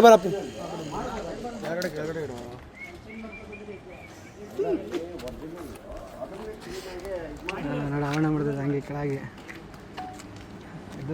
ಬರಪ್ಪ ಕೆಳಗಡೆ ಕೆಳಗಡೆ ಇಡುವ ನೋಡಿ ಆವರಣ ಮಾಡ್ತದೆ ಹಂಗೆ ಕೆಳಗೆ ಇದು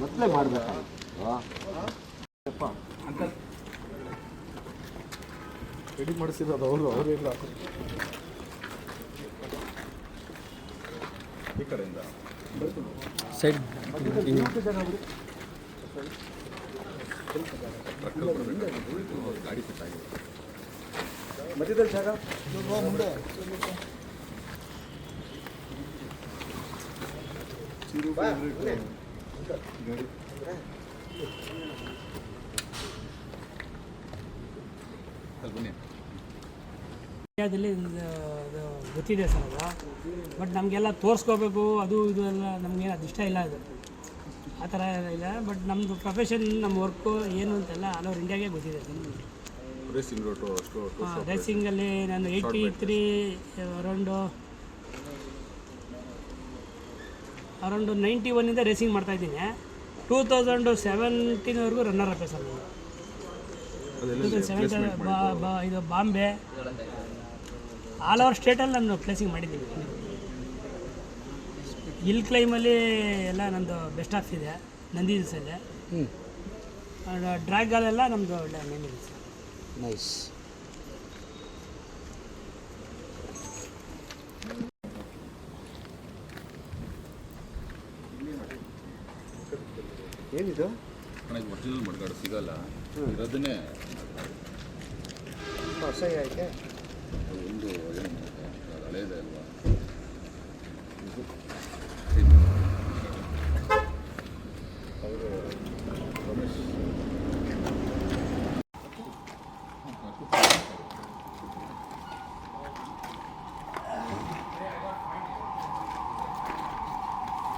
ಮೊದಲೇ ಮಾಡಬೇಕಾಗಿತ್ತು ರೆಡಿ ಮಾಡಿಸಿರೋದು ಅವರು ಅವರಿಲ್ಲ ಈ ಕಡೆಯಿಂದ ಸೈಡ್ ಗಾಡಿ ಫಿಟ್ ಆಗಿದೆ ಮಧ್ಯದಲ್ಲಿ ಜಾಗ ಮುಂದೆ ಅಲ್ಲಿ ಬನ್ನಿ ಇಂಡಿಯಾದಲ್ಲಿ ಇದು ಗೊತ್ತಿದೆ ಸರ್ ಅದು. ಬಟ್ ನಮಗೆಲ್ಲ ತೋರಿಸ್ಕೋಬೇಕು ಅದು ಇದು ಎಲ್ಲ ನಮಗೆ ಅದು ಇಷ್ಟ ಇಲ್ಲ ಅದು. ಆ ಥರ ಇಲ್ಲ. ಬಟ್ ನಮ್ಮದು ಪ್ರೊಫೆಷನ್ ನಮ್ಮ ವರ್ಕು ಏನು ಅಂತೆಲ್ಲ ಆಲ್ ಓವರ್ ಇಂಡಿಯಾಗೆ ಗೊತ್ತಿದೆ ರೇಸಿಂಗಲ್ಲಿ ನಾನು eighty three around around ninety ಒನ್ನಿಂದ racing ಮಾಡ್ತಾಯಿದ್ದೀನಿ ಟೂ ತೌಸಂಡು ಸೆವೆಂಟೀನ್ವರೆಗೂ ರನ್ನರ್ ಅಪ್ ಸರ್ ನಾನು. ಟೂ ತೌಸಂಡ್ ಸೆವೆಂಟೀನ್ ಬಾ ಇದು ಬಾಂಬೆ. ಆಲ್ ಓವರ್ ಸ್ಟೇಟಲ್ಲಿ ನಾನು ಪ್ಲೇಸಿಂಗ್ ಮಾಡಿದ್ದೀನಿ. ಹಿಲ್ ಕ್ಲೈಮಲ್ಲಿ ಎಲ್ಲ ನಂದು ಬೆಸ್ಟ್ ಆಫ್ ಇದೆ. ನಂದಿ ಹಿಲ್ಸಲ್ಲಿ ಡ್ರ್ಯಾಗಲ್ಲೆಲ್ಲ ನಮ್ಮದು ಒಳ್ಳೆ ನೇಮ್ ಇದೆ ಸರ್. ನೈಸ್ ಏನಿದು? ನನಗೆ ಒರಿಜಿನಲ್ ಮಡ್ಗಾಡು ಸಿಗಲ್ಲ. ಇರೋದನ್ನೇ ಅಸಹ್ಯ ಐತೆ ಅದು ಒಂದು ಹಳೇದೇ ಅಲ್ವಾ?